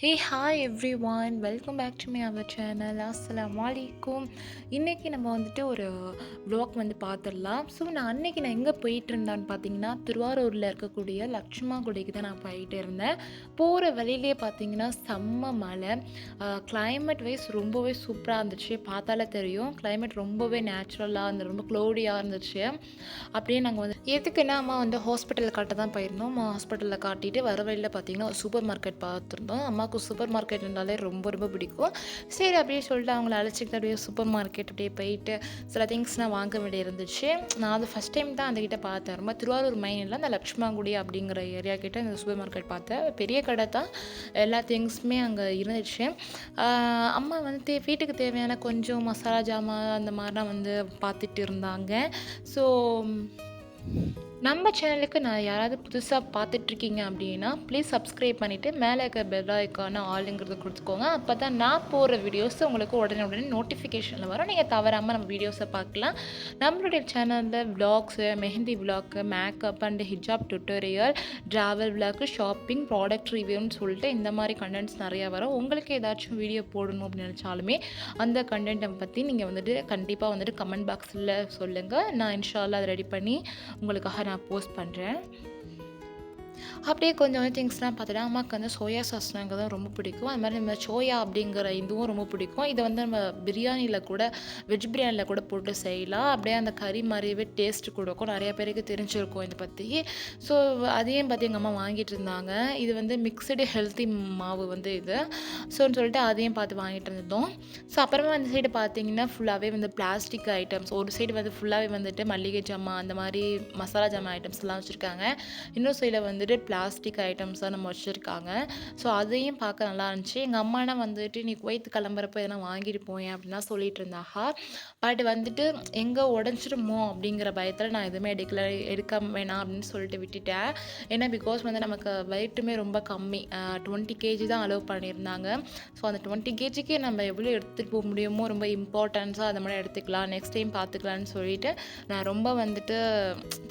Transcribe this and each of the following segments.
Hey hi everyone welcome back to my our channel அஸ்லாம் வலைக்கும் இன்றைக்கி நம்ம வந்துட்டு ஒரு vlog வந்து பார்த்துடலாம் ஸோ நான் அன்னைக்கு நான் எங்கே போயிட்டு இருந்தான்னு பார்த்தீங்கன்னா திருவாரூரில் இருக்கக்கூடிய லக்ஷ்மா குடிக்கு தான் நான் போயிட்டு இருந்தேன் போகிற வழியிலே பார்த்தீங்கன்னா செம்ம மழை. கிளைமேட் வைஸ் ரொம்பவே சூப்பராக இருந்துச்சு. பார்த்தாலே தெரியும். கிளைமேட் ரொம்பவே நேச்சுரலாக அந்த ரொம்ப க்ளோடியாக இருந்துச்சு. அப்படியே நாங்கள் வந்து எதுக்குன்னா அம்மா வந்து ஹாஸ்பிட்டலில் காட்ட தான் போயிருந்தோம் ஹாஸ்பிட்டலில் காட்டிட்டு வர வழியில் பார்த்தீங்கன்னா ஒரு சூப்பர் மார்க்கெட் பார்த்துருந்தோம் அம்மா அம்மாவுக்கு சூப்பர் மார்க்கெட்னாலே ரொம்ப ரொம்ப பிடிக்கும். சரி அப்படியே சொல்லிட்டு அவங்கள அழைச்சிக்கிட்டு அப்படியே சூப்பர் மார்க்கெட் அப்படியே போயிட்டு சில திங்ஸ்லாம் வாங்க வேண்டிய இருந்துச்சு நான் அது ஃபஸ்ட் டைம் தான் அந்த கிட்டே பார்த்தேன். ரொம்ப திருவாரூர் மைனில் அந்த லக்ஷ்மாங்குடி அப்படிங்கிற ஏரியா கிட்ட இந்த சூப்பர் மார்க்கெட் பார்த்தேன். பெரிய கடை தான். எல்லா திங்ஸுமே அங்கே இருந்துச்சு. அம்மா வந்து தே வீட்டுக்கு தேவையான கொஞ்சம் மசாலா ஜாமான் அந்த மாதிரிலாம் வந்து பார்த்துட்டு இருந்தாங்க. ஸோ நம்ம சேனலுக்கு நான் யாராவது புதுசாக பார்த்துட்ருக்கீங்க அப்படின்னா ப்ளீஸ் சப்ஸ்கிரைப் பண்ணிவிட்டு மேலே இருக்க பெல் ஐக்கான ஆளுங்கிறது கொடுத்துக்கோங்க. அப்போ தான் நான் போடுற வீடியோஸ் உங்களுக்கு உடனே உடனே நோட்டிஃபிகேஷனில் வரும். நீங்கள் தவறாமல் நம்ம வீடியோஸை பார்க்கலாம். நம்மளுடைய சேனலில் vlogs mehndi vlog makeup and hijab tutorial travel vlog shopping product ரிவ்யூன்னு சொல்லிட்டு இந்த மாதிரி கண்டென்ட்ஸ் நிறையா வரும். உங்களுக்கு ஏதாச்சும் வீடியோ போடணும் அப்படின்னு நினச்சாலுமே அந்த கண்டென்ட்டை பற்றி நீங்கள் வந்துட்டு கண்டிப்பாக வந்துட்டு கமெண்ட் பாக்ஸில் சொல்லுங்கள் நான் இன்ஷால்லாம் அதை ரெடி பண்ணி உங்களுக்காக நான் போஸ்ட் பண்ணுறேன் அப்படியே கொஞ்சம் திங்ஸ்லாம் பார்த்துட்டா அம்மாவுக்கு வந்து சோயா சாஸ்னாங்க தான் ரொம்ப பிடிக்கும். அது மாதிரி நம்ம சோயா அப்படிங்கிற இதுவும் ரொம்ப பிடிக்கும். இதை வந்து நம்ம பிரியாணியில் கூட வெஜ் பிரியாணியில் கூட போட்டு செய்யலாம். அப்படியே அந்த கறி மாதிரியே டேஸ்ட் கொடுக்கும். நிறைய பேருக்கு தெரிஞ்சிருக்கும் இதை பற்றி ஸோ அதையும் பார்த்து எங்கள் அம்மா வாங்கிட்டு இருந்தாங்க. இது வந்து மிக்சடு ஹெல்த்தி மாவு வந்து இது. ஸோன்னு சொல்லிட்டு அதையும் பார்த்து வாங்கிட்டு இருந்தோம். ஸோ அப்புறமா அந்த சைடு பார்த்தீங்கன்னா ஃபுல்லாகவே வந்து பிளாஸ்டிக் ஐட்டம்ஸ் ஒரு சைடு வந்து ஃபுல்லாகவே வந்துட்டு மல்லிகை ஜாமான் அந்த மாதிரி மசாலா ஜாமான் ஐட்டம்ஸ்லாம் வச்சுருக்காங்க. இன்னொரு சைடில் வந்துட்டு பிளாஸ்டிக் ஐட்டம்ஸாக நம்ம வச்சுருக்காங்க. ஸோ அதையும் பார்க்க நல்லா இருந்துச்சு. எங்கள் அம்மானா வந்துட்டு நீ குவைத்து கிளம்புறப்ப எதனா வாங்கிட்டு போயேன் அப்படின்னா சொல்லிட்டு இருந்தாஹா. பட் வந்துட்டு எங்கே உடஞ்சிருமோ அப்படிங்கிற பயத்தில் நான் எதுவுமே எடுக்கல எடுக்க வேணாம் அப்படின்னு சொல்லிட்டு விட்டுட்டேன். ஏன்னா பிகாஸ் வந்து நமக்கு வெயிட்டுமே ரொம்ப கம்மி. டுவெண்ட்டி கேஜி தான் அலோவ் பண்ணியிருந்தாங்க. ஸோ அந்த டுவெண்ட்டி கேஜிக்கு நம்ம எவ்வளோ எடுத்துகிட்டு போக முடியுமோ ரொம்ப இம்பார்ட்டன்ஸாக அதை மாதிரி எடுத்துக்கலாம். நெக்ஸ்ட் டைம் பார்த்துக்கலான்னு சொல்லிட்டு நான் ரொம்ப வந்துட்டு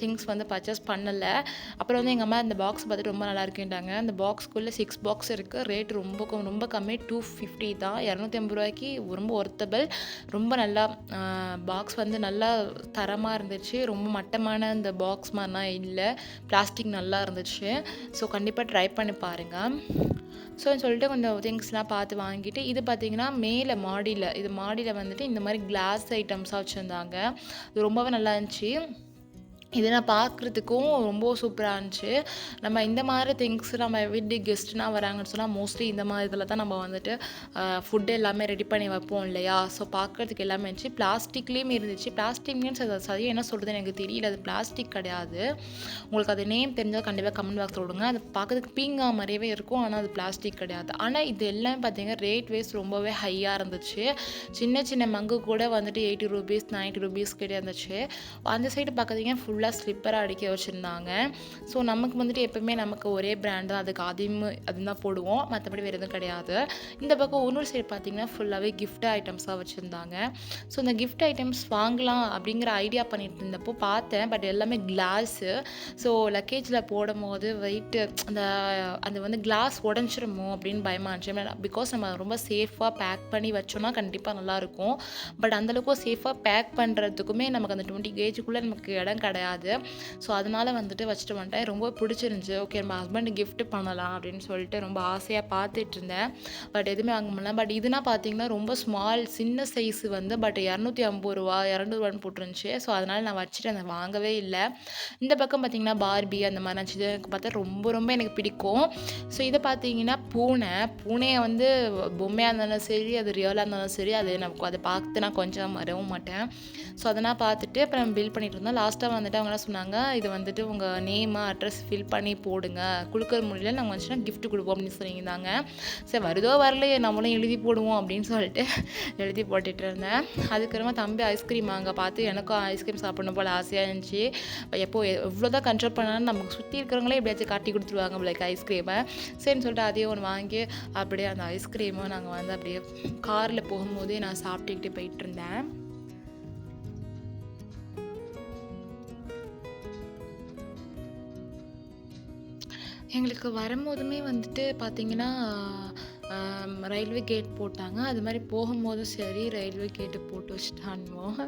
திங்ஸ் வந்து பர்ச்சேஸ் பண்ணலை. அப்புறம் வந்து எங்கள் அம்மா இந்த பாக்ஸ் பாக்ஸ் பார்த்துட்டு ரொம்ப நல்லா இருக்குன்ட்டாங்க அந்த பாக்ஸ்க்குள்ளே சிக்ஸ் பாக்ஸ் இருக்குது ரேட் ரொம்ப கம்- ரொம்ப கம்மி. டூ ஃபிஃப்டி தான். இரநூத்தி ஐம்பது ரூபாய்க்கு ரொம்ப ஒர்த்தபிள் ரொம்ப நல்லா பாக்ஸ் வந்து நல்லா தரமாக இருந்துச்சு. ரொம்ப மட்டமான அந்த பாக்ஸ் மாதிரிலாம் இல்லை. பிளாஸ்டிக் நல்லா இருந்துச்சு. ஸோ கண்டிப்பாக ட்ரை பண்ணி பாருங்கள் ஸோ சொல்லிட்டு கொஞ்சம் திங்ஸ்லாம் பார்த்து வாங்கிட்டு இது பார்த்தீங்கன்னா மேலே மாடியில் இது மாடியில் வந்துட்டு இந்த மாதிரி கிளாஸ் ஐட்டம்ஸாக வச்சுருந்தாங்க. இது ரொம்பவே நல்லா இருந்துச்சு. இது நான் பார்க்குறதுக்கும் ரொம்ப சூப்பராக இருந்துச்சு. நம்ம இந்த மாதிரி திங்ஸ் நம்ம வீட்டு கெஸ்ட்லாம் வராங்கன்னு சொன்னால் மோஸ்ட்லி இந்த மாதிரி இதில் தான் நம்ம வந்துட்டு ஃபுட்டு எல்லாமே ரெடி பண்ணி வைப்போம் இல்லையா? ஸோ பார்க்குறதுக்கு எல்லாமே இருந்துச்சு. பிளாஸ்டிக்லேயும் இருந்துச்சு. பிளாஸ்டிக் மீன்ஸ் அது சரியாக என்ன சொல்கிறதுன்னு எனக்கு தெரியல. அது பிளாஸ்டிக் கிடையாது. உங்களுக்கு அது நேம் தெரிஞ்சால் கண்டிப்பாக கமெண்ட் பாக்ஸ் விடுங்க. அது பார்க்குறதுக்கு பீங்கா மாதிரியே இருக்கும். ஆனால் அது பிளாஸ்டிக் கிடையாது. ஆனால் இது எல்லாமே பார்த்தீங்கன்னா ரேட் வைஸ் ரொம்பவே ஹையாக இருந்துச்சு. சின்ன சின்ன மங்கு கூட வந்துட்டு எயிட்டி ருபீஸ் நைன்ட்டி ருபீஸ் கிட்டே இருந்துச்சு. அந்த சைடு பார்த்தீங்கன்னா ஃபுல்லாக ஸ்லிப்பராக அடிக்க வச்சுருந்தாங்க. ஸோ நமக்கு வந்துட்டு எப்பவுமே நமக்கு ஒரே பிராண்ட் தான். அதுக்கு அதையும் அதுதான் போடுவோம். மற்றபடி வேறு எதுவும் கிடையாது. இந்த பக்கம் இன்னொரு சைடு பார்த்திங்கன்னா ஃபுல்லாகவே கிஃப்ட் ஐட்டம்ஸாக வச்சுருந்தாங்க. ஸோ இந்த கிஃப்ட் ஐட்டம்ஸ் வாங்கலாம் அப்படிங்கிற ஐடியா பண்ணிட்டு இருந்தப்போ பார்த்தேன். பட் எல்லாமே கிளாஸு ஸோ லக்கேஜில் போடும் போது வெயிட்டு அந்த அது வந்து கிளாஸ் உடஞ்சிருமோ அப்படின்னு பயமாக இருந்துச்சு. பிகாஸ் நம்ம ரொம்ப சேஃபாக பேக் பண்ணி வச்சோம்னா கண்டிப்பாக நல்லாயிருக்கும் பட் அந்தளவுக்கு சேஃபாக பேக் பண்ணுறதுக்குமே நமக்கு அந்த டுவெண்ட்டி கேஜுக்குள்ளே நமக்கு இடம் கிடையாது. ஸோ அதனால் வந்துட்டு வச்சுட்டு வந்துட்டேன். ரொம்ப பிடிச்சிருந்துச்சி. ஓகே நம்ம ஹஸ்பண்ட் கிஃப்ட் பண்ணலாம் அப்படின்னு சொல்லிட்டு ரொம்ப ஆசையாக பார்த்துட்டு இருந்தேன் பட் எதுவுமே வாங்க முடியல. பட் இதுனா பார்த்தீங்கன்னா ரொம்ப ஸ்மால் சின்ன சைஸ் வந்து பட் இரநூத்தி ஐம்பது ரூபா இரநூறுவான்னு போட்டுருந்துச்சு. ஸோ அதனால் நான் வச்சுட்டு அதை வாங்கவே இல்லை. இந்த பக்கம் பார்த்தீங்கன்னா பார்பி அந்த மாதிரி இருந்துச்சு எனக்கு பார்த்தா ரொம்ப ரொம்ப எனக்கு பிடிக்கும். ஸோ இதை பார்த்தீங்கன்னா பூனை. பூனையை வந்து பொம்மையாக இருந்தாலும் சரி அது ரியலாக இருந்தாலும் சரி அது நமக்கு அதை பார்த்து நான் கொஞ்சம் மறவும் மாட்டேன். ஸோ அதெல்லாம் பார்த்துட்டு அப்புறம் பில் பண்ணிட்டு இருந்தோம் லாஸ்ட்டாக வந்துட்டு அவங்க சொன்னாங்க இது வந்துட்டு உங்கள் நேமு அட்ரஸ் ஃபில் பண்ணி போடுங்க. கொடுக்குற முடியல நாங்கள் வந்துச்சுன்னா கிஃப்ட் கொடுப்போம் அப்படின்னு சொல்லியிருந்தாங்க. சரி வருதோ வரலையே நம்மளும் எழுதி போடுவோம் அப்படின்னு சொல்லிட்டு எழுதி போட்டுட்டு இருந்தேன். அதுக்கப்புறமா தம்பி ஐஸ்கிரீம் அங்கே பார்த்து எனக்கும் ஐஸ்கிரீம் சாப்பிடணும் போல் ஆசையாக இருந்துச்சு. எப்போ எவ்வளோ தான் கண்ட்ரோல் பண்ணாலும் நமக்கு சுற்றி இருக்கிறவங்களே எப்படியாச்சும் காட்டி கொடுத்துருவாங்க லைக் ஐஸ்கிரீமை சரின்னு சொல்லிட்டு அதையும் ஒன்று வாங்கி அப்படியே அந்த ஐஸ்கிரீமும் நாங்கள் வந்து அப்படியே காரில் போகும்போதே நான் சாப்பிட்டுக்கிட்டு போயிட்டு இருந்தேன். எங்களுக்கு வரும்போதுமே வந்துட்டு பார்த்தீங்கன்னா ரயில்வே கேட் போட்டாங்க. அது மாதிரி போகும்போதும் சரி ரயில்வே கேட்டு போட்டு வச்சுட்டானுவோம்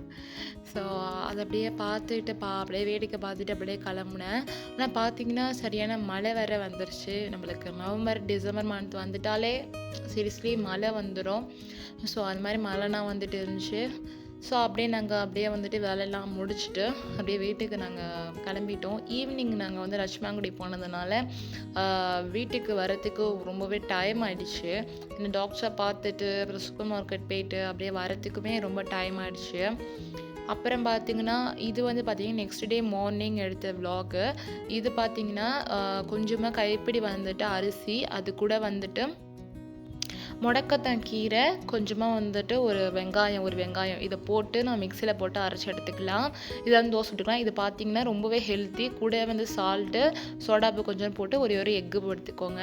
ஸோ அதை அப்படியே பார்த்துட்டு பா அப்படியே வேடிக்கை பார்த்துட்டு அப்படியே கிளம்புனேன். ஆனால் பார்த்தீங்கன்னா சரியான மழை வேற வந்துருச்சு. நம்மளுக்கு நவம்பர் டிசம்பர் மந்த் வந்துட்டாலே சீரியஸ்லி மழை வந்துடும் ஸோ அது மாதிரி மழைனா வந்துட்டு இருந்துச்சு. ஸோ அப்படியே நாங்கள் அப்படியே வந்துட்டு வேலையெல்லாம் முடிச்சுட்டு அப்படியே வீட்டுக்கு நாங்கள் கிளம்பிட்டோம். ஈவினிங் நாங்கள் வந்து லட்சுமாங்குடி போனதுனால வீட்டுக்கு வரத்துக்கு ரொம்பவே டைம் ஆகிடுச்சு இந்த டாக்டரை பார்த்துட்டு அப்புறம் சூப்பர் மார்க்கெட் போயிட்டு அப்படியே வரத்துக்குமே ரொம்ப டைம் ஆகிடுச்சு அப்புறம் பார்த்தீங்கன்னா இது வந்து பார்த்திங்கன்னா நெக்ஸ்ட் டே மார்னிங் எடுத்த விலாகு இது பார்த்திங்கன்னா கொஞ்சமாக கைப்பிடி வந்துட்டு அரிசி அது கூட வந்துட்டு முடக்கத்தான் கீரை கொஞ்சமாக வந்துட்டு ஒரு வெங்காயம் ஒரு வெங்காயம் இதை போட்டு நான் மிக்சியில் போட்டு அரைச்சி எடுத்துக்கலாம். இதை வந்து தோசை விட்டுக்கலாம் இது பார்த்தீங்கன்னா ரொம்பவே ஹெல்த்தி கூட வந்து சால்ட்டு சோடாப்பு கொஞ்சம் போட்டு ஒரே ஒரு எக்கு எடுத்துக்கோங்க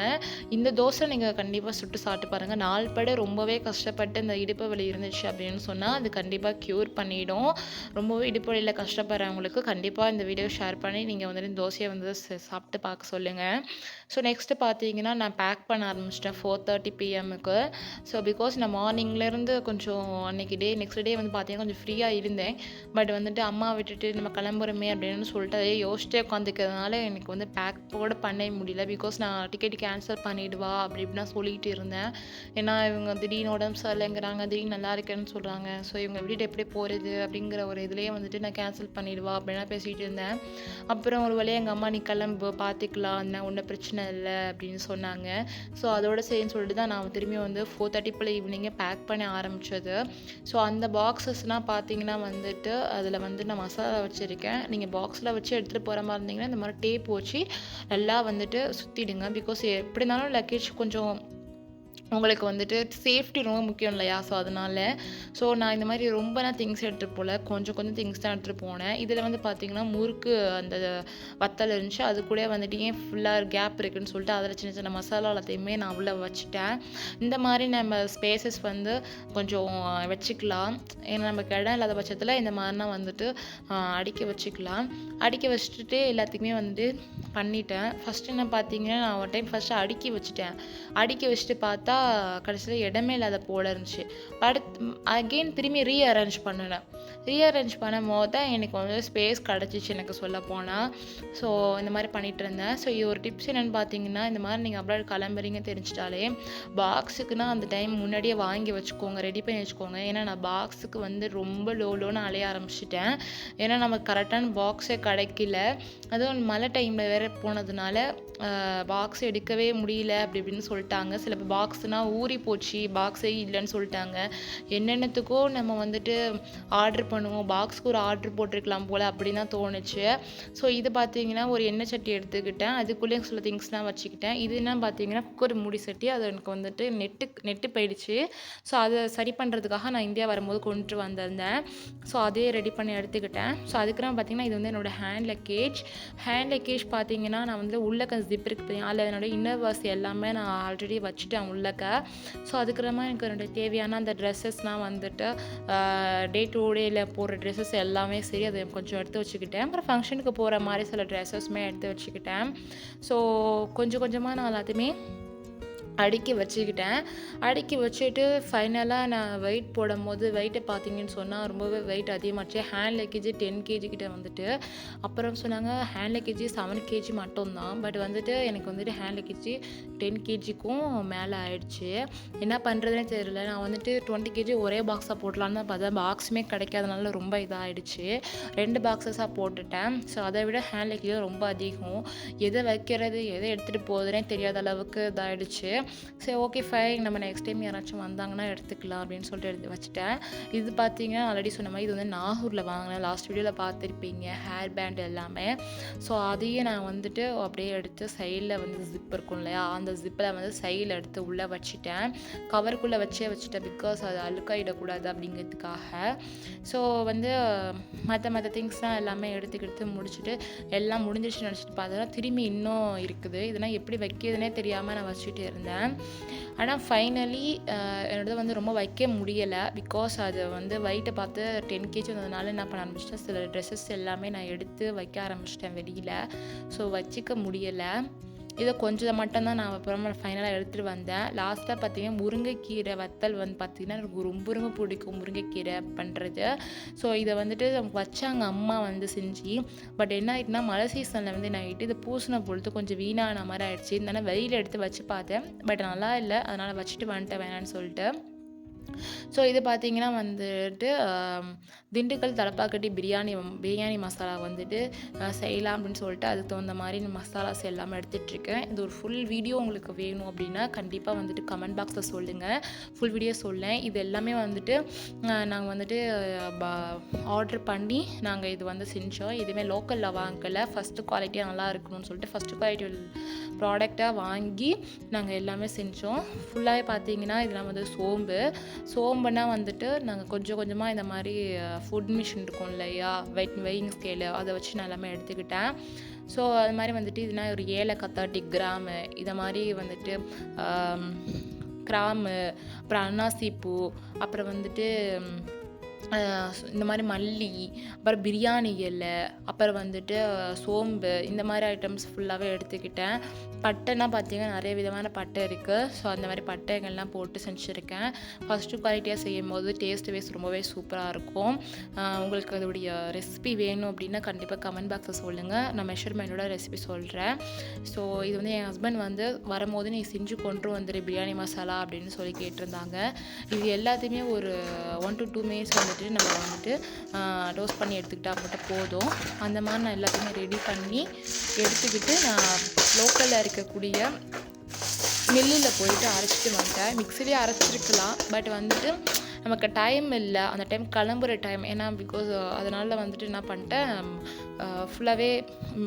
இந்த தோசை நீங்கள் கண்டிப்பாக சுட்டு சாப்பிட்டு பாருங்கள் நாள் பட ரொம்பவே கஷ்டப்பட்டு இந்த இடுப்பு வலி இருந்துச்சு அப்படின்னு சொன்னால் அது கண்டிப்பாக க்யூர் பண்ணிடும். ரொம்பவே இடுப்பு வலியில் கஷ்டப்படுறவங்களுக்கு கண்டிப்பாக இந்த வீடியோ ஷேர் பண்ணி நீங்கள் வந்துட்டு இந்த தோசையை வந்து ச- சாப்பிட்டு பார்க்க சொல்லுங்கள் ஸோ நெக்ஸ்ட்டு பார்த்தீங்கன்னா நான் பேக் பண்ண ஆரம்பிச்சிட்டேன் ஃபோர் தேர்ட்டி பிஎம்முக்கு ஸோ பிகாஸ் நான் மார்னிங்லேருந்து கொஞ்சம் அன்னைக்கு டே நெக்ஸ்ட் டே வந்து பார்த்தீங்கன்னா கொஞ்சம் ஃப்ரீயாக இருந்தேன். பட் வந்துட்டு அம்மா விட்டுட்டு நம்ம கிளம்புறோமே அப்படின்னு சொல்லிட்டு அதே யோசிச்சே உட்காந்துக்கிறதுனால எனக்கு வந்து பேக் போட பண்ண முடியல. பிகாஸ் நான் டிக்கெட் கேன்சல் பண்ணிவிடுவா அப்படி இப்படிலாம் சொல்லிகிட்டு இருந்தேன். ஏன்னா இவங்க திடீர்னு உடம்பு சரியில்லைங்கிறாங்க திடீர்னு நல்லா இருக்கேன்னு சொல்கிறாங்க ஸோ இவங்க வீட்டு எப்படி போகிறது அப்படிங்கிற ஒரு இதுலேயே வந்துட்டு நான் கேன்சல் பண்ணிவிடுவா அப்படின்னா பேசிகிட்டு இருந்தேன். அப்புறம் ஒரு வழியாக எங்கள் அம்மா நீ கிளம்பு பார்த்துக்கலாம் என்ன ஒன்றும் பிரச்சனை இல்லை அப்படின்னு சொன்னாங்க. ஸோ அதோட சரின்னு சொல்லிட்டு தான் நான் திரும்பி வந்து ஃபோர் தேர்ட்டி போல் ஈவினிங்கே பேக் பண்ண ஆரம்பித்தது ஸோ அந்த பாக்ஸஸ்னால் பார்த்தீங்கன்னா வந்துட்டு அதில் வந்து நான் மசாலா வச்சுருக்கேன். நீங்கள் பாக்ஸில் வச்சு எடுத்துகிட்டு போகிற மாதிரி இருந்தீங்கன்னா இந்த மாதிரி டேப் வச்சு நல்லா வந்துட்டு சுற்றிடுங்க பிகாஸ் எப்படி இருந்தாலும் லக்கேஜ் கொஞ்சம் உங்களுக்கு வந்துட்டு சேஃப்டி ரொம்ப முக்கியம் இல்லையா? ஸோ அதனால ஸோ நான் இந்த மாதிரி ரொம்ப நான் திங்ஸ் எடுத்துகிட்டு போகல கொஞ்சம் கொஞ்சம் திங்ஸ் தான் எடுத்துகிட்டு போனேன். இதில் வந்து பார்த்திங்கன்னா முறுக்கு அந்த வத்தல் இருந்துச்சு. அது கூட வந்துட்டு ஏன் ஃபுல்லாக கேப் இருக்குதுன்னு சொல்லிட்டு அதில் சின்ன சின்ன மசாலா எல்லாத்தையுமே நான் உள்ளே வச்சுட்டேன். இந்த மாதிரி நம்ம ஸ்பேசஸ் வந்து கொஞ்சம் வச்சுக்கலாம். ஏன்னா நமக்கு இடம் இல்லாத பட்சத்தில் இந்த மாதிரிலாம் வந்துட்டு அடிக்க அடுக்கி வச்சுக்கலாம். அடுக்கி வச்சுட்டு எல்லாத்துக்குமே வந்துட்டு பண்ணிட்டேன். ஃபஸ்ட்டு என்ன பார்த்தீங்கன்னா நான் ஒரு டைம் ஃபஸ்ட்டு அடுக்கி வச்சுட்டேன். அடுக்கி வச்சுட்டு பார்த்தா கடைசியில் இடமே இல்லாத போல இருந்துச்சு. அடுத்து அகெயின் திரும்பி ரீ அரேஞ்ச் பண்ணினேன். ரீஅரேஞ்ச் பண்ணும் போது தான் எனக்கு வந்து ஸ்பேஸ் கிடச்சிச்சு எனக்கு சொல்ல போனால் ஸோ இந்த மாதிரி பண்ணிகிட்டு இருந்தேன். ஸோ இது ஒரு டிப்ஸ் என்னென்னு பார்த்தீங்கன்னா இந்த மாதிரி நீங்கள் அப்படியே கிளம்புறீங்க தெரிஞ்சிட்டாலே பாக்ஸுக்குன்னா அந்த டைம் முன்னாடியே வாங்கி வச்சுக்கோங்க. ரெடி பண்ணி வச்சுக்கோங்க. ஏன்னா நான் பாக்ஸுக்கு வந்து ரொம்ப லோ லோன்னு அலைய ஆரம்பிச்சிட்டேன். ஏன்னா நமக்கு கரெக்டான பாக்ஸே கிடைக்கல. அதுவும் மழை டைமில் வேறு போனதுனால பாக்ஸ் எடுக்கவே முடியல அப்படி இப்படின்னு சொல்லிட்டாங்க. சில பாக்ஸ்னால் ஊறி போச்சு பாக்ஸே இல்லைன்னு சொல்லிட்டாங்க. என்னென்னத்துக்கோ நம்ம வந்துட்டு ஆர்டர் பண்ணுவோம் பாக்ஸ்க்கு ஒரு ஆர்டர் போட்டிருக்கலாம் போல் அப்படின்னு தான் தோணுச்சு. ஸோ இது பார்த்தீங்கன்னா ஒரு எண்ணெய் சட்டி எடுத்துக்கிட்டேன். அதுக்குள்ளேயும் சில திங்ஸ்லாம் வச்சுக்கிட்டேன். இது என்ன பார்த்தீங்கன்னா குக்கர் மூடி சட்டி. அது எனக்கு வந்துட்டு நெட்டு நெட்டு போயிடுச்சு. ஸோ அதை சரி பண்ணுறதுக்காக நான் இந்தியா வரும்போது கொண்டு வந்திருந்தேன். ஸோ அதே ரெடி பண்ணி எடுத்துக்கிட்டேன். ஸோ அதுக்கப்புறம் பார்த்தீங்கன்னா இது வந்து என்னோட ஹேண்ட் லக்கேஜ் ஹேண்ட் லக்கேஜ் பார்த்தீங்கன்னா நான் வந்து உள்ளக்க ஜிப் இருக்கு பார்த்தீங்கன்னா அதில் என்னோட இன்னர் வாஸ் எல்லாமே நான் ஆல்ரெடி வச்சுட்டேன் உள்ளக்க. ஸோ அதுக்கப்புறமா எனக்கு என்னோட தேவையான அந்த ட்ரெஸ்ஸஸ்லாம் வந்துட்டு டே டு டேயில் போடுற ட்ரெஸ்ஸஸ் எல்லாமே சரி அதை கொஞ்சம் எடுத்து வச்சுக்கிட்டேன். அப்புறம் ஃபங்க்ஷனுக்கு போகிற மாதிரி சில ட்ரெஸ்ஸஸ்மே எடுத்து வச்சுக்கிட்டேன். ஸோ கொஞ்சம் கொஞ்சமாக நான் எல்லாத்தையுமே அடுக்கி வச்சுக்கிட்டேன். அடுக்கி வச்சுட்டு ஃபைனலாக நான் வெயிட் போடும்போது வெயிட்டை பார்த்தீங்கன்னு சொன்னால் ரொம்பவே வெயிட் அதிகமாச்சு. ஹேண்ட் லக்கேஜ் டென் கேஜி கிட்டே வந்துட்டு அப்புறம் சொன்னாங்க ஹேண்ட் லக்கேஜ் செவன் கேஜி மட்டும்தான். பட் வந்துட்டு எனக்கு வந்துட்டு ஹேண்ட் லக்கேஜ் டென் கேஜிக்கும் மேலே ஆயிடுச்சு. என்ன பண்ணுறதுனே தெரியல. நான் வந்துட்டு டுவெண்ட்டி கேஜி ஒரே பாக்ஸாக போடலான்னு தான் பார்த்தா பாக்ஸுமே கிடைக்காதனால ரொம்ப இதாகிடுச்சு ரெண்டு பாக்ஸஸாக போட்டுட்டேன். ஸோ அதை விட ஹேண்ட் லக்கேஜ் ரொம்ப அதிகம். எதை வைக்கிறது எதை எடுத்துகிட்டு போகுதுனே தெரியாத அளவுக்கு இதாகிடுச்சு சரி ஓகே ஃபைன் நம்ம நெக்ஸ்ட் டைம் யாராச்சும் வந்தாங்கன்னா எடுத்துக்கலாம் அப்படின்னு சொல்லிட்டு எடுத்து வச்சுட்டேன். இது பார்த்தீங்கன்னா ஆல்ரெடி சொன்ன மாதிரி இது வந்து நாகூரில் வாங்கினேன். லாஸ்ட் வீடியோவில் பார்த்துருப்பீங்க ஹேர் பேண்ட் எல்லாமே. ஸோ அதையே நான் வந்துட்டு அப்படியே எடுத்து சைடில் வந்து ஜிப் இருக்கும் இல்லையா? அந்த ஜிப்பில் வந்து சைடில் எடுத்து உள்ளே வச்சுட்டேன். கவருக்குள்ளே வச்சே வச்சுட்டேன் பிகாஸ் அது அழுக்காயிடக்கூடாது அப்படிங்கிறதுக்காக. ஸோ வந்து மற்ற மற்ற திங்ஸ்லாம் எல்லாமே எடுத்துக்கிட்டு முடிச்சுட்டு எல்லாம் முடிஞ்சிச்சு நினச்சிட்டு பார்த்தோன்னா திரும்பி இன்னும் இருக்குது. இதெல்லாம் எப்படி வைக்கிறதுனே தெரியாமல் நான் வச்சுட்டு இருந்தேன். ஆனால் ஃபைனலி என்னோட வந்து ரொம்ப வைக்க முடியலை. பிகாஸ் அது வந்து வெயிட்டை பார்த்து டென் கேஜி வந்ததுனால என்ன பண்ண ஆரம்பிச்சிட்டேன் சில ட்ரெஸ்ஸஸ் எல்லாமே நான் எடுத்து வைக்க ஆரம்பிச்சிட்டேன் வெளியில். ஸோ வச்சுக்க முடியலை. இதை கொஞ்சம் மட்டும்தான் நான் அப்புறமா ஃபைனலாக எடுத்துகிட்டு வந்தேன். லாஸ்ட்டாக பார்த்தீங்கன்னா முருங்கைக்கீரை வத்தல் வந்து பார்த்திங்கன்னா எனக்கு ரொம்ப ரொம்ப பிடிக்கும் முருங்கைக்கீரை பண்ணுறது ஸோ இதை வந்துட்டு வச்சாங்க அம்மா வந்து செஞ்சு. பட் என்ன ஆயிட்டுனா மழை சீசனில் வந்து என்ன இது பூசின பொழுது கொஞ்சம் வீணான மாதிரி ஆயிடுச்சு. இருந்தாலும் வெளியில் எடுத்து வச்சு பார்த்தேன். பட் நல்லா இல்லை. அதனால் வச்சுட்டு வந்துட்டேன் வேணான்னு சொல்லிட்டு. ஸோ இது பார்த்திங்கன்னா வந்துட்டு திண்டுக்கல் தலப்பாக்கட்டி பிரியாணி வம்- பிரியாணி மசாலா வந்துட்டு செய்யலாம் அப்படின்னு சொல்லிட்டு அதுக்கு தகுந்த மாதிரி மசாலாஸ் எல்லாமே எடுத்துகிட்ருக்கேன் இது ஒரு ஃபுல் வீடியோ உங்களுக்கு வேணும் அப்படின்னா கண்டிப்பாக வந்துட்டு கமெண்ட் பாக்ஸில் சொல்லுங்கள் ஃபுல் வீடியோ சொல்லேன் இது எல்லாமே வந்துட்டு நாங்கள் வந்துட்டு ஆர்டர் பண்ணி நாங்கள் இது வந்து செஞ்சோம். எதுவுமே லோக்கலில் வாங்கலை. ஃபஸ்ட்டு குவாலிட்டியாக நல்லா இருக்கணும்னு சொல்லிட்டு ஃபஸ்ட்டு குவாலிட்டி ப்ராடக்டாக வாங்கி நாங்கள் எல்லாமே செஞ்சோம். ஃபுல்லாகவே பார்த்தீங்கன்னா இதெல்லாம் வந்து சோம்பு. சோம்புனா வந்துட்டு நாங்கள் கொஞ்சம் கொஞ்சமாக இந்த மாதிரி ஃபுட் மிஷின் இருக்கும் இல்லையா? வெயிட் வெயிங் ஸ்கேலு அதை வச்சு நான் எல்லாமே எடுத்துக்கிட்டேன். ஸோ அது மாதிரி வந்துட்டு இதுனா ஒரு ஏலக்காய் தேர்ட்டி கிராமு இதை மாதிரி வந்துட்டு கிராமு அப்புறம் அன்னாசி பூ அப்புறம் வந்துட்டு இந்த மாதிரி மல்லி அப்புறம் பிரியாணி இலை அப்புறம் வந்துட்டு சோம்பு இந்த மாதிரி ஐட்டம்ஸ் ஃபுல்லாகவே எடுத்துக்கிட்டேன். பட்டைனா பார்த்தீங்கன்னா நிறைய விதமான பட்டை இருக்குது ஸோ அந்த மாதிரி பட்டைகள்லாம் போட்டு செஞ்சுருக்கேன். ஃபஸ்ட்டு குவாலிட்டியாக செய்யும் போது டேஸ்ட் வைஸ் ரொம்பவே சூப்பராக இருக்கும். உங்களுக்கு அதோடைய ரெசிபி வேணும் அப்படின்னா கண்டிப்பாக கமெண்ட் பாக்ஸில் சொல்லுங்கள் நான் மெஷர்மெண்ட்டோட ரெசிபி சொல்கிறேன் ஸோ இது வந்து என் ஹஸ்பண்ட் வந்து வரும்போது நீ செஞ்சு கொண்டு வந்துடு பிரியாணி மசாலா அப்படின்னு சொல்லி கேட்டிருந்தாங்க. இது எல்லாத்தையுமே ஒரு ஒன் டு டூ மினிட்ஸ் வந்துட்டு நம்ம வந்துட்டு டோஸ் பண்ணி எடுத்துக்கிட்டால் மட்டும் போதும். அந்த மாதிரி நான் எல்லாத்தையுமே ரெடி பண்ணி எடுத்துக்கிட்டு நான் லோக்கலில் இருக்கக்கூடிய மில்லில் போயிட்டு அரைச்சிட்டு வந்துட்டேன். மிக்சிலே அரைச்சிருக்கலாம். பட் வந்துட்டு நமக்கு டைம் இல்லை. அந்த டைம் கிளம்புற டைம் ஏன்னா பிகாஸ் அதனால் வந்துட்டு என்ன பண்ணிட்டேன் ஃபுல்லாகவே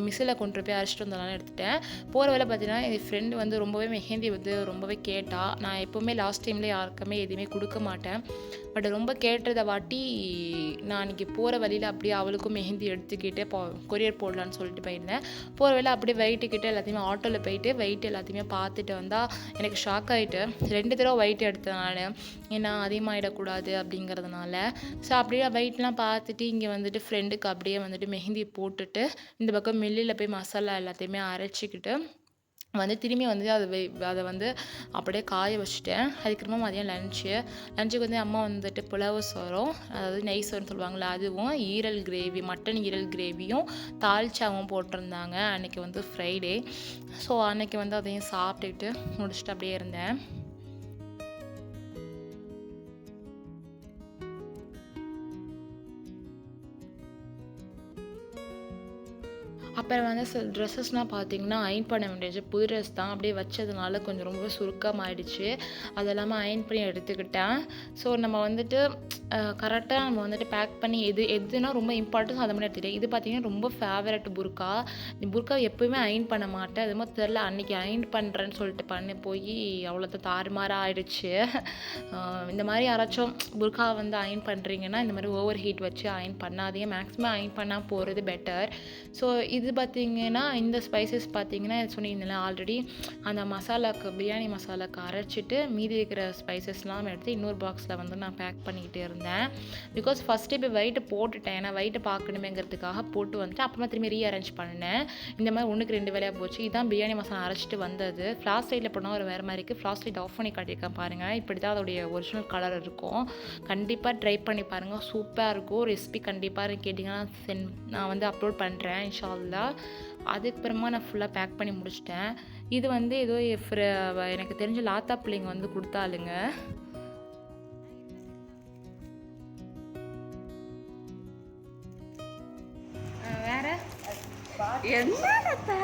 மிஸ்ஸில் கொண்டு போய் அரைச்சிட்டு வந்தனால எடுத்துட்டேன். போகிற வேலை பார்த்தீங்கன்னா என் ஃப்ரெண்டு வந்து ரொம்பவே மெஹந்தி வந்து ரொம்பவே கேட்டால் நான் எப்போவுமே லாஸ்ட் டைமில் யாருக்குமே எதுவுமே கொடுக்க மாட்டேன். பட் ரொம்ப கேட்டதை வாட்டி நான் அன்றைக்கி போகிற வழியில் அப்படியே அவளுக்கும் மெஹந்தி எடுத்துக்கிட்டு போ கொரியர் போடலான்னு சொல்லிட்டு போயிருந்தேன். போகிற வேலை அப்படியே வெயிட்டுக்கிட்டு எல்லாத்தையுமே ஆட்டோவில் போயிட்டு வெயிட் எல்லாத்தையுமே பார்த்துட்டு வந்தால் எனக்கு ஷாக் ஆகிட்டு ரெண்டு தடவை வெயிட் எடுத்தேன் நான். ஏன்னா அதிகமாகிடக்கூடாது அப்படிங்கிறதுனால. ஸோ அப்படியே வெயிட்லாம் பார்த்துட்டு இங்கே வந்துட்டு ஃப்ரெண்டுக்கு அப்படியே வந்துட்டு மெஹந்தி போட்டுட்டு இந்த பக்கம் மில்லில் போய் மசாலா எல்லாத்தையுமே அரைச்சிக்கிட்டு வந்து திரும்பி வந்து அதை வை அதை வந்து அப்படியே காய வச்சுட்டேன். அதுக்கப்புறமா மதியம் லஞ்சு லஞ்சுக்கு வந்து அம்மா வந்துட்டு புலவு சோறும் அதாவது நெய் சோறுன்னு சொல்லுவாங்களே அதுவும் ஈரல் கிரேவி மட்டன் ஈரல் கிரேவியும் தால்ச்சாவும் போட்டிருந்தாங்க அன்றைக்கி வந்து ஃப்ரைடே ஸோ அன்னைக்கு வந்து அதையும் சாப்பிட்டுக்கிட்டு முடிச்சுட்டு அப்படியே இருந்தேன். அப்புறம் வந்து சில ட்ரெஸ்ஸஸ்லாம் பார்த்தீங்கன்னா அயன் பண்ண வேண்டியது. புது ட்ரெஸ் தான். அப்படியே வச்சதுனால கொஞ்சம் ரொம்ப சுருக்கமாயிடுச்சு அதெல்லாமே அயன் பண்ணி எடுத்துக்கிட்டேன். ஸோ நம்ம வந்துட்டு கரெக்டாக நம்ம வந்துட்டு பேக் பண்ணி எது எதுனா ரொம்ப இம்பார்ட்டன்ஸ் அதை மாதிரி எடுத்துக்கிட்டேன். இது பார்த்தீங்கன்னா ரொம்ப ஃபேவரட் புர்கா இந்த புர்கா எப்போயுமே அயன் பண்ண மாட்டேன். அது மாதிரி தெரில அன்றைக்கி அயன் பண்ணுறேன்னு சொல்லிட்டு பண்ணி போய் அவ்வளோத்த தாறுமாறாக ஆயிடுச்சு. இந்த மாதிரி யாராச்சும் புர்கா வந்து அயன் பண்ணுறீங்கன்னா இந்த மாதிரி ஓவர் ஹீட் வச்சு அயன் பண்ணாதீங்க. மேக்ஸிமம் அயன் பண்ணால் போகிறது பெட்டர் ஸோ இது பார்த்தீங்கன்னா இந்த ஸ்பைசஸ் பார்த்தீங்கன்னா சொன்னீங்கன்னா ஆல்ரெடி அந்த மசாலாக்கு பிரியாணி மசாலாக்கு அரைச்சிட்டு மீதி இருக்கிற ஸ்பைசஸ்லாம் எடுத்து இன்னொரு பாக்ஸில் வந்து நான் பேக் பண்ணிக்கிட்டே இருந்தேன். பிகாஸ் ஃபஸ்ட்டு இப்போ வெயிட்டு போட்டுட்டேன். ஏன்னா வெயிட்டு பார்க்கணுமேங்கிறதுக்காக போட்டு வந்துட்டு அப்புறமா திரும்பி ரீஅரேஞ்ச் பண்ணேன். இந்த மாதிரி ஒன்றுக்கு ரெண்டு வேலையாக போச்சு. இதான் பிரியாணி மசாலா அரைச்சிட்டு வந்தது. ஃப்ளாஸ் லைட்டில் போனால் ஒரு வேறு மாதிரி இருக்குது ஃப்ளாஸ் லைட் ஆஃப் பண்ணி காட்டியிருக்கேன் பாருங்கள் இப்படி தான் அதோடைய ஒரிஜினல் கலர் இருக்கும். கண்டிப்பாக ட்ரை பண்ணி பாருங்கள் சூப்பராக இருக்கும். ரெசிபி கண்டிப்பாக கேட்டிங்கன்னா சென்ட் நான் வந்து அப்லோட் பண்ணுறேன் இன்ஷால்லா அதுக்கப்புறமா நான் ஃபுல்லாக பேக் பண்ணி முடிச்சிட்டேன். இது வந்து ஏதோ எஃப்ர எனக்கு தெரிஞ்ச லாத்தா பிள்ளைங்க வந்து கொடுத்தாளுங்க. என்னடா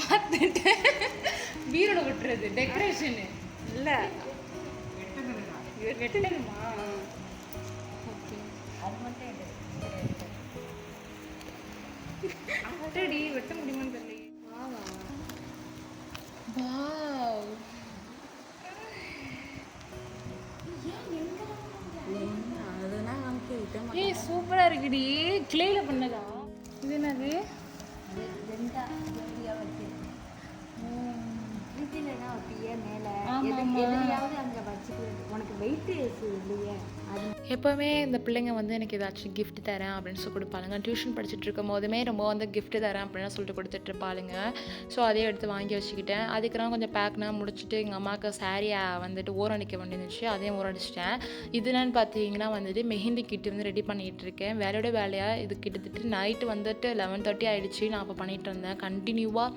பார்த்துட்டு பீரோட விட்டுறது டெக்கரேஷனு இல்ல. வெட்டணுமா ஆல்ரெடி வெட்ட முடியுமான்னு தெரியல ஏய் சூப்பரா இருக்குடி. கிளேல பண்ணதா? இது என்னது? மேலே. ஆமா, எது ஆமா. எதுலையாவது அங்கே வச்சுக்கிறது உனக்கு வெயிட் இல்லையே. அது எப்போவுமே இந்த பிள்ளைங்க வந்து எனக்கு ஏதாச்சும் கிஃப்ட் தரேன் அப்படின்னு சொல்லி கொடுப்பாளுங்க. டியூஷன் படிச்சுட்டு இருக்கும் போதுமே ரொம்ப வந்து கிஃப்ட் தரேன் அப்படின்னு சொல்லிட்டு கொடுத்துட்டு இருப்பாளுங்க. ஸோ அதே எடுத்து வாங்கி வச்சுக்கிட்டேன். அதுக்கப்புறம் கொஞ்சம் பேக்னா முடிச்சுட்டு எங்கள் அம்மாவுக்கு சாரியை வந்துட்டு ஓரணிக்க வேண்டியிருந்துச்சு அதையும் ஓரடிச்சிட்டேன் இது என்னன்னு பார்த்தீங்கன்னா வந்துட்டு மெஹந்தி கிட்டு வந்து ரெடி பண்ணிகிட்டு இருக்கேன். வேலையோட வேலையாக இது கிட்டத்தட்ட நைட்டு வந்துட்டு லெவன் தேர்ட்டி ஆகிடுச்சு நான் அப்போ பண்ணிகிட்டு இருந்தேன். கண்டினியூவாக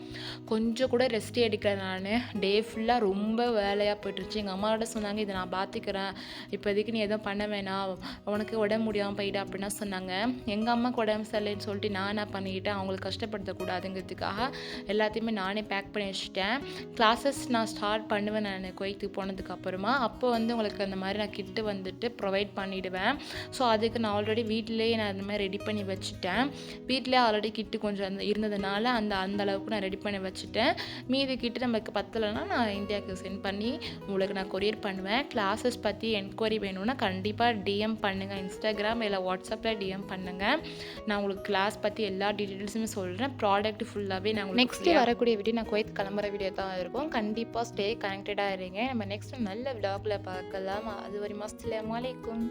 கொஞ்சம் கூட ரெஸ்ட்டே எடுக்கிறேன் நான். டே ஃபுல்லாக ரொம்ப வேலையாக போயிட்டுருச்சு எங்கள் அம்மாவோட சொன்னாங்க இதை நான் பார்த்துக்கிறேன் இப்போதைக்கு நீ எதுவும் பண்ண வேணாம். உனக்கு உடம்பு முடியாமல் போயிடு அப்படின்னா சொன்னாங்க. எங்கள் அம்மாவுக்கு உடம்பு சரியில்லைன்னு சொல்லிட்டு நான் என்ன பண்ணிக்கிட்டேன்? அவங்களுக்கு கஷ்டப்படுத்தக்கூடாதுங்கிறதுக்காக எல்லாத்தையுமே நானே பேக் பண்ணி வச்சுட்டேன். கிளாஸஸ் நான் ஸ்டார்ட் பண்ணுவேன் நான் குவைத்துக்கு போனதுக்கு அப்புறமா. அப்போ வந்து உங்களுக்கு அந்த மாதிரி நான் கிட்டு வந்துட்டு ப்ரொவைட் பண்ணிவிடுவேன் ஸோ அதுக்கு நான் ஆல்ரெடி வீட்டிலேயே நான் அந்த மாதிரி ரெடி பண்ணி வச்சுட்டேன். வீட்டிலே ஆல்ரெடி கிட்டு கொஞ்சம் அந்த இருந்ததுனால அந்த அந்த அளவுக்கு நான் ரெடி பண்ணி வச்சுட்டேன். மீதி கிட்டு நமக்கு பத்தலைன்னா நான் இந்தியாவுக்கு சென்ட் பண்ணி உங்களுக்கு நான் கொரியர் பண்ணுவேன். கிளாஸஸ் பற்றி என்கொயரி வேணும்னா கண்டிப்பாக டிஎம் பண்ணுங்கள் இன்ஸ்டாகிராம் இல்லை வாட்ஸ்அப்பில் டிஎம் பண்ணுங்கள் நான் உங்களுக்கு கிளாஸ் பற்றி எல்லா டீட்டெயில்ஸுமே சொல்கிறேன் ப்ராடக்ட் ஃபுல்லாகவே நான் நெக்ஸ்ட் வரக்கூடிய வீடியோ நான் குவைத் கிளம்புற வீடியோ தான் இருக்கும். கண்டிப்பாக ஸ்டே கனெக்டடாக இருங்க. நம்ம நெக்ஸ்ட் நல்ல விலாகில் பார்க்கலாம். அது ஒரு மாதத்துல மாலைக்கும்